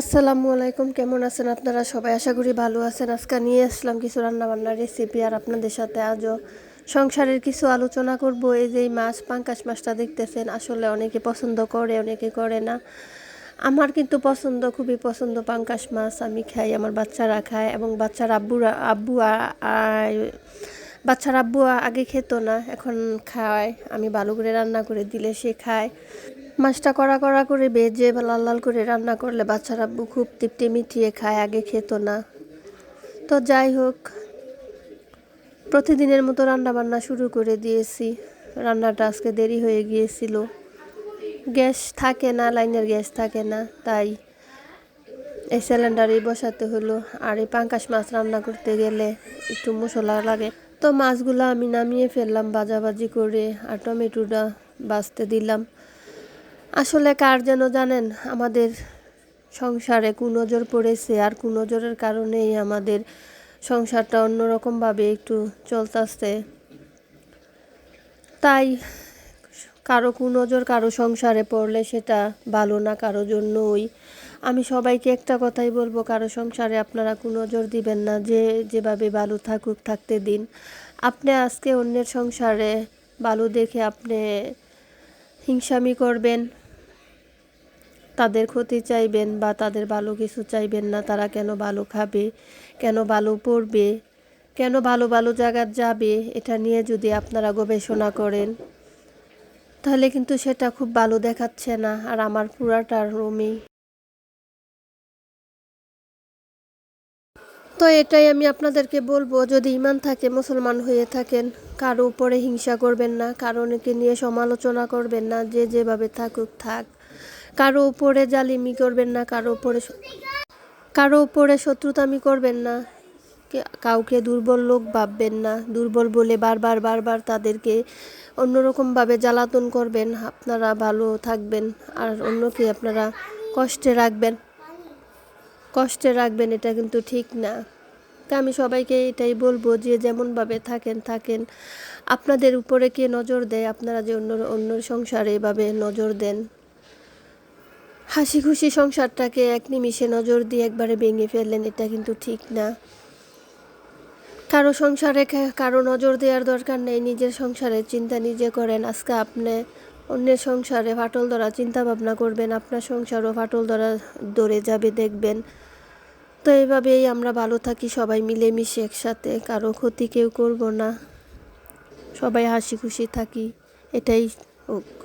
আসসালামু আলাইকুম, কেমন আছেন আপনারা? সবাই আশা করি ভালো আছেন। আজকে নিয়ে আসলাম কিছু রান্নাবান্নার রেসিপি আর আপনাদের সাথে আজও সংসারের কিছু আলোচনা করব। এই যে মাছ, পাঙ্কাশ মাছটা দেখতেছেন, আসলে অনেকে পছন্দ করে, অনেকে করে না। আমার কিন্তু পছন্দ, খুবই পছন্দ পাঙ্কাশ মাছ। আমি খাই, আমার বাচ্চারা খায় এবং বাচ্চার আব্বুরা, আব্বু বাচ্চার আব্বু আগে খেত না, এখন খায়। আমি ভালো করে রান্না করে দিলে সে খায়। মাছটা কড়া কড়া করে ভেজে লাল লাল করে রান্না করলে বাচ্চারা খুব তৃপ্তি মিটিয়ে খায়, আগে খেত না। তো যাই হোক, প্রতিদিনের মতো রান্না বান্না শুরু করে দিয়েছি। রান্নাটা আজকে দেরি হয়ে গিয়েছিল। গ্যাস থাকে না, লাইনের গ্যাস থাকে না, তাই এই সিলিন্ডারেই বসাতে হলো। আর এই পাঙ্কাশ মাছ রান্না করতে গেলে একটু মশলা লাগে। তো মাছগুলো আমি নামিয়ে ফেললাম বাজাবাজি করে, আর টমেটোটা বাছতে দিলাম। আসলে কার যেন জানেন, আমাদের সংসারে কুনজর পড়েছে আর কুনজরের কারণেই আমাদের সংসারটা অন্যরকমভাবে একটু চলতেছে। তাই কারও কুনজর কারও সংসারে পড়লে সেটা ভালো না কারও জন্যই। আমি সবাইকে একটা কথাই বলব, কারও সংসারে আপনারা কুনজর দিবেন না, যে যেভাবে ভালো থাকুক থাকতে দিন। আপনি আজকে অন্যের সংসারে ভালো দেখে আপনি হিংসামি করবেন তাদের ক্ষতি চাইবেন বা তাদের ভালো কিছু চাইবেন না, তারা কেন ভালো খাবে, কেন ভালো পড়বে, কেন ভালো ভালো জায়গায় যাবে, এটা নিয়ে যদি আপনারা গবেষণা করেন, তাহলে কিন্তু সেটা খুব ভালো দেখাচ্ছে না। আর আমার পুরাটা রুমই। তো এটাই আমি আপনাদেরকে বলব, যদি ইমান থাকে, মুসলমান হয়ে থাকেন, কারও উপরে হিংসা করবেন না কারণকে নিয়ে সমালোচনা করবেন না, যে যেভাবে থাকুক, থাক। কারও উপরে জালিমি করবেন না, কারও উপরে কারও উপরে শত্রুতামি করবেন না। কাউকে দুর্বল লোক ভাববেন না। দুর্বল বলে বারবার বারবার তাদেরকে অন্যরকমভাবে জ্বালাতন করবেন। আপনারা ভালো থাকবেন আর অন্যকে আপনারা কষ্টে রাখবেন। কষ্টে রাখবেন, এটা কিন্তু ঠিক না। তা আমি সবাইকে এটাই বলব, যে যেমনভাবে থাকেন থাকেন। আপনাদের উপরে কে নজর দেয়? আপনারা যে অন্য অন্য সংসারে এভাবে নজর দেন। হাসি খুশি সংসারটাকে এক নিমিষে নজর দিয়ে একবারে ভেঙে ফেললেন, এটা কিন্তু ঠিক না। কারও সংসারে কারও নজর দেওয়ার দরকার নেই, নিজের সংসারের চিন্তা নিজে করেন। আজকে আপনি অন্যের সংসারে ফাটল ধরা চিন্তা ভাবনা করবেন, আপনার সংসারও ফাটল ধরা ধরে যাবে, দেখবেন। তো এইভাবেই আমরা ভালো থাকি, সবাই মিলেমিশে একসাথে, কারও ক্ষতি কেউ করব না। সবাই হাসি খুশি থাকি, এটাই হোক।